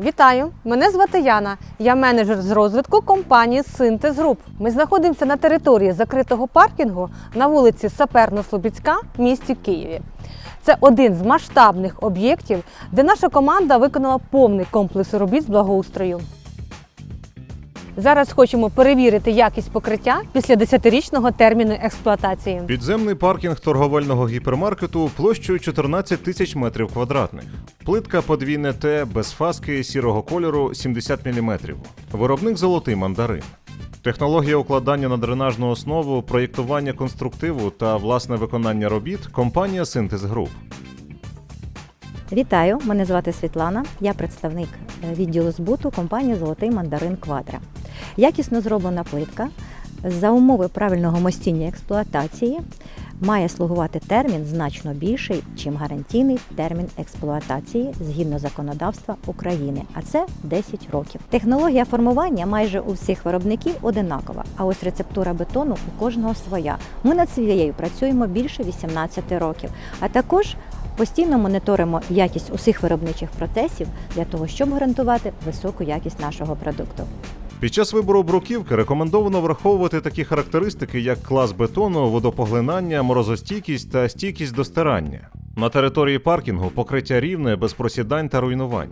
Вітаю! Мене звати Яна. Я менеджер з розвитку компанії Синтез Груп. Ми знаходимося на території закритого паркінгу на вулиці Саперно-Слобідська в місті Києві. Це один з масштабних об'єктів, де наша команда виконала повний комплекс робіт з благоустрою. Зараз хочемо перевірити якість покриття після 10-річного терміну експлуатації. Підземний паркінг торговельного гіпермаркету площею 14 тисяч метрів квадратних. Плитка подвійне Т без фаски сірого кольору 70 мм. Виробник золотий мандарин. Технологія укладання на дренажну основу, проєктування конструктиву та власне виконання робіт компанія Синтез Груп. Вітаю, мене звати Світлана. Я представник е, відділу збуту компанії Золотий мандарин Квадра. Якісно зроблена плитка за умови правильного мостіння експлуатації має слугувати термін значно більший, чим гарантійний термін експлуатації згідно законодавства України, а це 10 років. Технологія формування майже у всіх виробників одинакова, а ось рецептура бетону у кожного своя. Ми над цією працюємо більше 18 років, а також Постійно моніторимо якість усіх виробничих процесів для того, щоб гарантувати високу якість нашого продукту. Під час вибору бруківки рекомендовано враховувати такі характеристики, як клас бетону, водопоглинання, морозостійкість та стійкість до стирання. На території паркінгу покриття рівне, без просідань та руйнувань.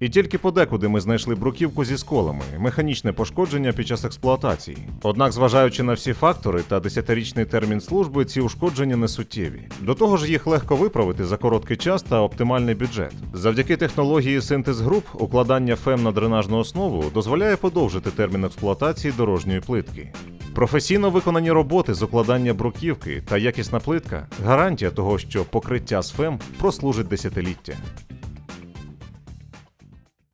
І тільки подекуди ми знайшли бруківку зі сколами, механічне пошкодження під час експлуатації. Однак, зважаючи на всі фактори та 10-річний термін служби, ці ушкодження не суттєві. До того ж, їх легко виправити за короткий час та оптимальний бюджет. Завдяки технології синтез груп, укладання фем на дренажну основу дозволяє подовжити термін експлуатації дорожньої плитки. Професійно виконані роботи з укладання бруківки та якісна плитка гарантія того, що покриття з фем прослужить десятиліття.